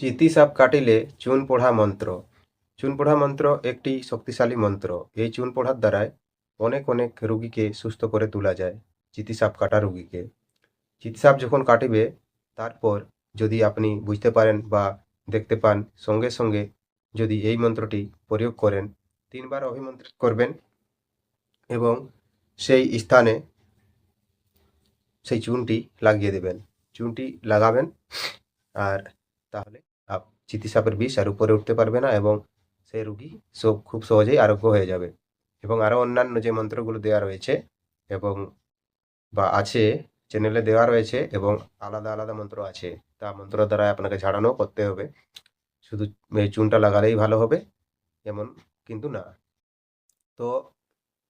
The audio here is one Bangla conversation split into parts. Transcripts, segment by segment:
চিতি সাপ কাটিলে চুন পড়া মন্ত্র। চুন পড়া মন্ত্র একটি শক্তিশালী মন্ত্র। এই চুন পড়ার দ্বারায় অনেক অনেক রুগীকে সুস্থ করে তোলা যায়, চিতি সাপ কাটা রুগীকে। চিতি সাপ যখন কাটিবে, তারপর যদি আপনি বুঝতে পারেন বা দেখতে পান, সঙ্গে সঙ্গে যদি এই মন্ত্রটি প্রয়োগ করেন, তিনবার অভিমন্ত্রিত করবেন এবং সেই স্থানে সেই চুনটি লাগিয়ে দেবেন। চুনটি লাগাবেন আর তাহলে চিতি বিষ আর উপরে উঠতে পারবে না এবং সেই রুগী সব খুব সহজেই আরোগ্য হয়ে যাবে। এবং আরও অন্যান্য যে মন্ত্রগুলো দেওয়া রয়েছে এবং বা আছে চ্যানেলে দেওয়া রয়েছে এবং আলাদা আলাদা মন্ত্র আছে। তা মন্ত্র দ্বারা আপনাকে ঝাড়ানো করতে হবে। শুধু চুনটা লাগালেই ভালো হবে, এমন কিন্তু না। তো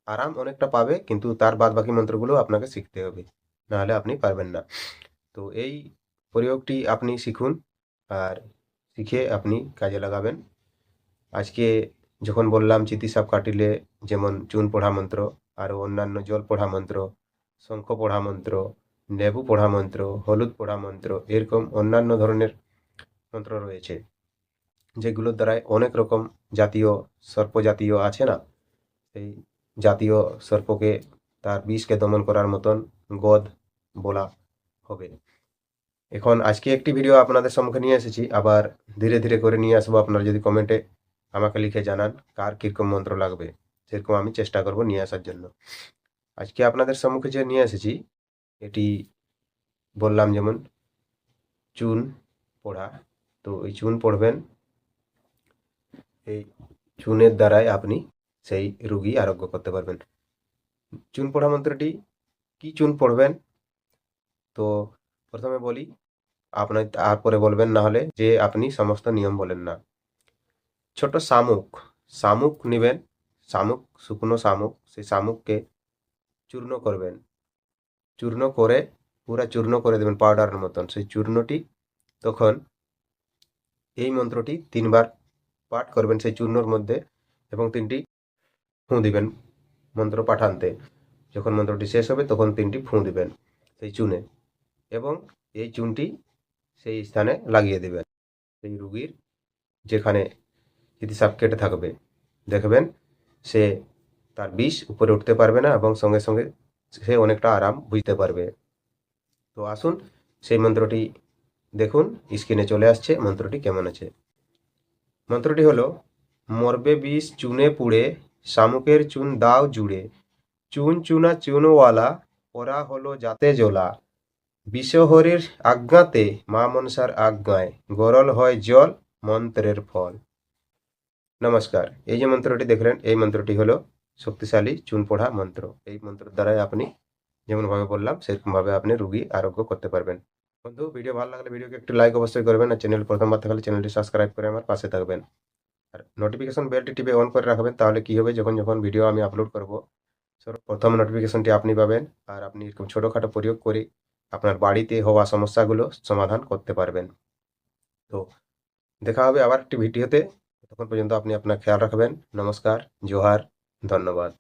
আরাম অনেকটা পাবে, কিন্তু তার বাদ বাকি মন্ত্রগুলো আপনাকে শিখতে হবে। নাহলে আপনি পারবেন না। তো এই প্রয়োগটি আপনি শিখুন। আর শিখে আপনি কাজে লাগাবেন। আজকে যখন বললাম চিতি সাপ কাটিলে যেমন চুন পড়া মন্ত্র আরও অন্যান্য জল পড়া মন্ত্র, শঙ্খ পড়া মন্ত্র, লেবু পড়া মন্ত্র, হলুদ পড়া মন্ত্র, এরকম অন্যান্য ধরনের মন্ত্র রয়েছে, যেগুলোর দ্বারায় অনেক রকম জাতীয় সর্প জাতীয় আছে না? সেই জাতীয় সর্পকে তার বিষকে দমন করার মতন গদ বলা হবে। এখন আজকে একটি ভিডিও আপনাদের সম্মুখে নিয়ে এসেছি। আবার ধীরে ধীরে করে নিয়ে আসব। আপনারা যদি কমেন্টে আমাকে লিখে জানান, কার কীরকম মন্ত্র লাগবে, সেরকম আমি চেষ্টা করব নিয়ে আসার জন্য। আজকে আপনাদের সম্মুখে যে নিয়ে এসেছি, এটি বললাম যেমন, চুন পড়া। তো এই চুন পড়বেন, এই চুনের দ্বারাই আপনি সেই রুগী আরোগ্য করতে পারবেন। চুন পড়া মন্ত্রটি, কি চুন পড়বেন? তো প্রথমে বলি আপনার তারপরে বলবেন না হলে যে আপনি সমস্ত নিয়ম বলেন না। ছোট শামুক শামুক নেবেন, শামুক, শুকনো শামুক, সেই শামুককে চূর্ণ করবেন। চূর্ণ করে, পুরা চূর্ণ করে দেবেন পাউডারের মতন। সেই চূর্ণটি তখন এই মন্ত্রটি তিনবার পাঠ করবেন সেই চূর্ণর মধ্যে এবং তিনটি ফুঁ দিবেন মন্ত্র পাঠানতে। যখন মন্ত্রটি শেষ হবে তখন তিনটি ফুঁ দিবেন সেই চুনে এবং এই চুনটি সেই স্থানে লাগিয়ে দেবেন। সেই রুগীর যেখানে সাপ কেটে থাকবে, দেখবেন সে তার বিষ উপরে উঠতে পারবে না এবং সঙ্গে সঙ্গে সে অনেকটা আরাম বুঝতে পারবে। তো আসুন, সেই মন্ত্রটি দেখুন, স্ক্রিনে চলে আসছে, মন্ত্রটি কেমন আছে? মন্ত্রটি হলো, মরবে বিষ চুনে পুড়ে, শামুকের চুন দাও জুড়ে। চুন চুনা চুনওয়ালা ওরা হলো যাতে জোলা বিশ্বহরির আজ্ঞাতে মা মনসার আজ্ঞায় গরল হয় জল, মন্ত্রের ফল। নমস্কার। এই যে মন্ত্রটি দেখলেন, এই মন্ত্রটি হলো শক্তিশালী চুন পড়া মন্ত্র। এই মন্ত্রের দ্বারাই আপনি যেমনভাবে বললাম, সেরকমভাবে আপনি রুগী আরোগ্য করতে পারবেন। বন্ধু, ভিডিও ভালো লাগলে ভিডিওকে একটু লাইক অবশ্যই করবেন আর চ্যানেল প্রথমবার থাকলে চ্যানেলটি সাবস্ক্রাইব করে আমার পাশে থাকবেন। আর নোটিফিকেশন বেলটি টিপে অন করে রাখবেন, তাহলে কি হবে? যখন যখন ভিডিও আমি আপলোড করব প্রথম নোটিফিকেশনটি আপনি পাবেন। আর আপনি এরকম ছোটোখাটো প্রয়োগ করে আপনার বাড়িতে হওয়া সমস্যাগুলো সমাধান করতে পারবেন। তো দেখা হবে আবার একটি ভিডিওতে। তখন পর্যন্ত আপনি আপনার খেয়াল রাখবেন। নমস্কার, জোহার, ধন্যবাদ।